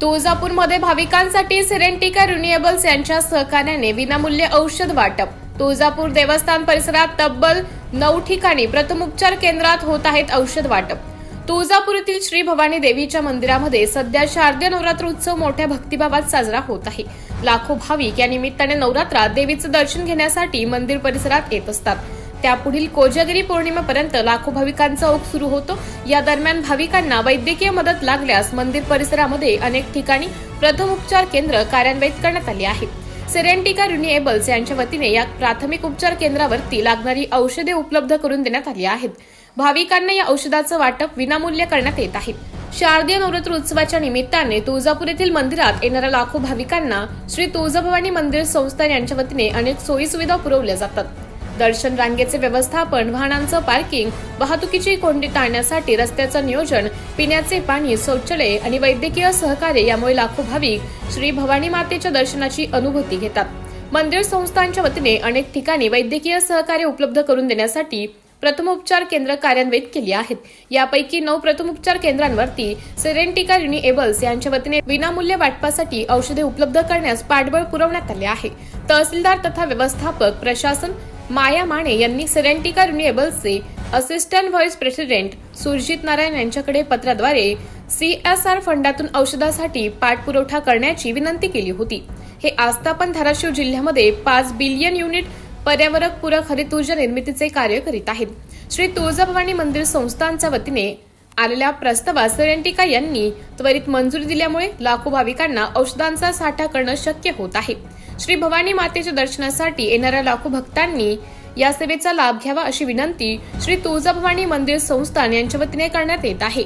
तुळजापूरमध्ये भाविकांसाठी सिरेंटिका रिन्युएबल्स यांच्या सहकार्याने विनामूल्य औषध वाटप. तुळजापूर देवस्थान परिसरात तब्बल नऊ ठिकाणी प्रथमोपचार केंद्रात होत आहेत औषध वाटप. तुळजापूर येथील श्री भवानी देवीच्या मंदिरामध्ये सध्या शारदीय नवरात्र उत्सव मोठ्या भक्तिभावात साजरा होत आहे. लाखो भाविक या निमित्ताने नवरात्रात देवीचं दर्शन घेण्यासाठी मंदिर परिसरात येत असतात. त्यापुढील कोजागिरी पौर्णिमेपर्यंत लाखो भाविकांचा ओघ सुरू होतो. या दरम्यान भाविकांना वैद्यकीय मदत लागल्यास मंदिर परिसरामध्ये अनेक ठिकाणी प्रथम उपचार केंद्र कार्यान्वित करण्यात आली आहेत सेरेंटिका रिन्युएबल्स यांच्या वतीने या प्राथमिक उपचार केंद्रावरती लागणारी औषधे उपलब्ध करून देण्यात आली आहेत. भाविकांना या औषधाचं वाटप विनामूल्य करण्यात येत आहे. शारदीय नवरात्र उत्सवाच्या निमित्ताने तुळजापूर येथील मंदिरात येणाऱ्या लाखो भाविकांना श्री तुळजाभवानी मंदिर संस्थान यांच्या वतीने अनेक सोयी सुविधा पुरवल्या जातात. दर्शन रांगेचे व्यवस्थापन वाहनांचं पार्किंग वाहतुकीची कोंडी टाळण्यासाठी रस्त्याचं नियोजन पिण्याचे पाणी शौचालय आणि वैद्यकीय सहकार्य यामुळे लाखो भाविक श्री भवानी मातेच्या दर्शनाची अनुभूती घेतात. मंदिर संस्थांच्या वतीने अनेक ठिकाणी वैद्यकीय सहकार्य उपलब्ध करून देण्यासाठी प्रथमोपचार केंद्र कार्यान्वित केली आहेत. यापैकी नऊ प्रथमोपचार केंद्रांवरती सेरेंटिका रिन्युएबल्स यांच्या वतीने विनामूल्य वाटपासाठी औषधे उपलब्ध करण्यास पाठबळ पुरवण्यात आले आहे. तहसीलदार तथा व्यवस्थापक प्रशासन माया माने यांनी Serentica रिन्युएबल्सचे assistant vice president Surjit Narayan यांच्याकडे पत्राद्वारे सीएसआर फंडातून औषधासाठी पाठपुरवठा करण्याची विनंती केली होती. हे आस्थापन धाराशिव जिल्ह्यामध्ये पाच बिलियन युनिट पर्यावरणपूरक हरित ऊर्जा निर्मितीचे कार्य करीत आहेत. श्री तुळजाभवानी मंदिर संस्थांच्या वतीने आलेल्या प्रस्तावास सेरेंटिका यांनी त्वरित मंजुरी दिल्यामुळे लाखो भाविकांना औषधांचा साठा करणं शक्य होत आहे. श्री भवानी मातेच्या दर्शनासाठी येणाऱ्या लाखो भक्तांनी या सेवेचा लाभ घ्यावा अशी विनंती श्री तुळजाभवानी मंदिर संस्थान यांच्या वतीने करण्यात येत आहे.